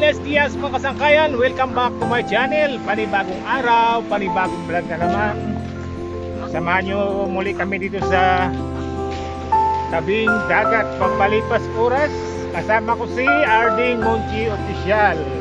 Buenos dias mga kasangkayan, welcome back to my channel. Panibagong araw, panibagong vlog na naman. Samahan nyo muli kami dito sa tabing dagat Pagpalipas oras, kasama ko si Arding Monchi Official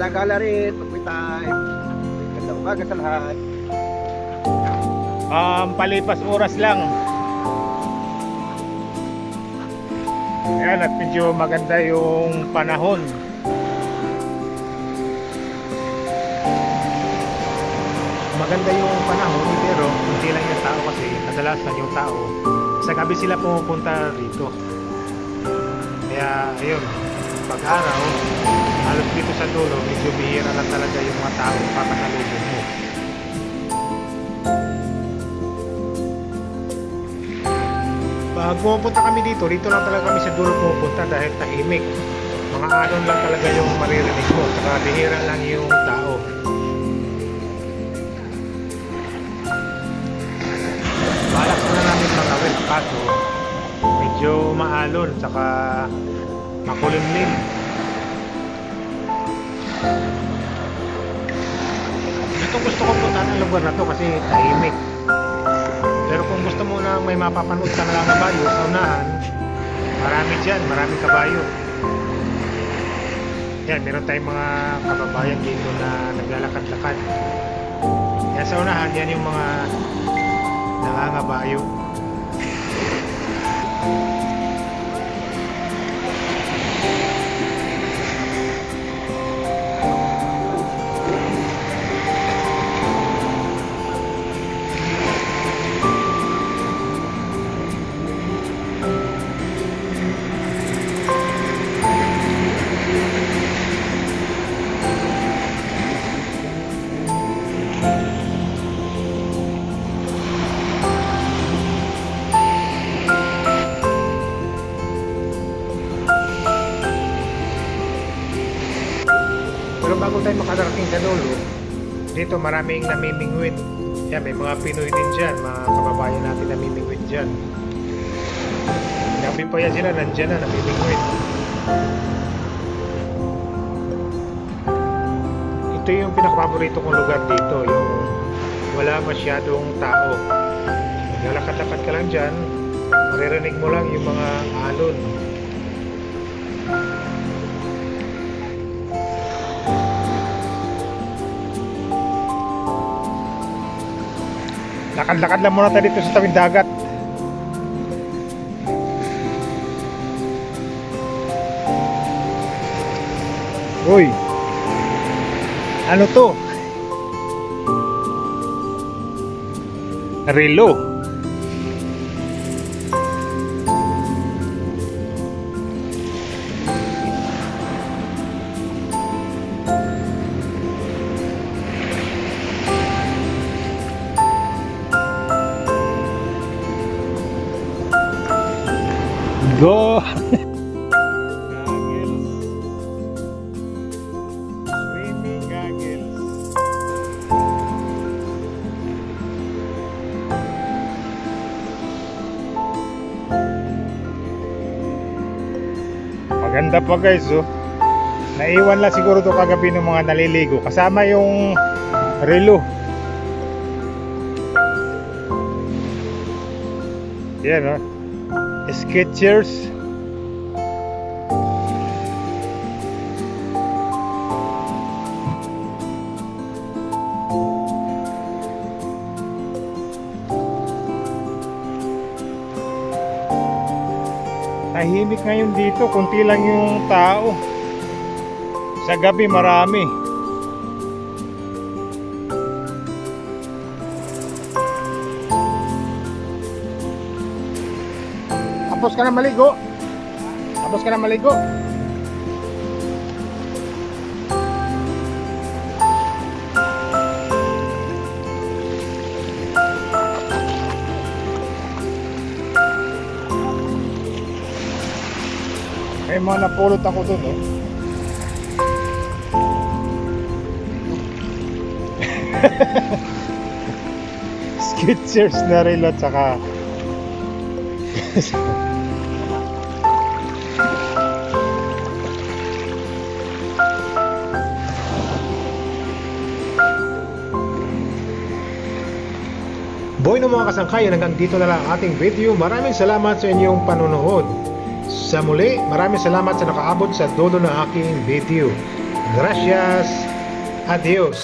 Gala-gala rin, pag time. Ganda umaga sa lahat. um, Palipas oras lang Ayan at medyo maganda yung panahon maganda yung panahon pero hindi lang yung tao kasi kadalasan yung tao sa gabi sila pumupunta rito kaya ayun pag araw halos sa dulo medyo bihira na talaga yung mga tao papasalubong mo. Pag pumupunta kami dito dito lang talaga kami sa dulo pumupunta dahil tahimik. Mga alon lang talaga yung maririnig mo saka bihira lang yung tao. Balak na namin makawin kaso medyo maalon saka makulimlim gusto gusto ko punta ng lugar na to kasi tahimik. Pero kung gusto mo na may mapapanood ka na kabayo sa unahan marami dyan maraming kabayo. Yan meron tayong mga kababayan dito na naglalakad-lakad. Yan sa unahan yan yung mga nangangabayo bago tayo makarating sa dulo, dito maraming namimingwit. Yan, may mga Pinoy din dyan, mga kababayan natin namimingwit dyan. Gabi pa yan sila, nandyan na, namimingwit. Ito yung pinakapaborito kong lugar dito, yung wala masyadong tao. Lalakad-lakad ka lang dyan, maririnig mo lang yung mga alon. Lakad-lakad lang muna tayo dito sa tawid dagat. Uy. Ano to? Relo. Goggles. Maganda pa guys oh. Naiwan lang siguro to kagabi ng mga naliligo. Kasama yung relo. Yan oh. Skechers. Tahimik ngayon dito, kunti lang yung tao. Sa gabi marami. Tapos ka na maligo. Tapos ka na maligo. May mga napulot ako dun, oh. Skechers na rin at saka Boy ng mga kasangkayan, hanggang dito na lang ang ating video. Maraming salamat sa inyong panonood. Sa muli, maraming salamat sa nakaabot sa dulo ng aking video. Gracias. Adios.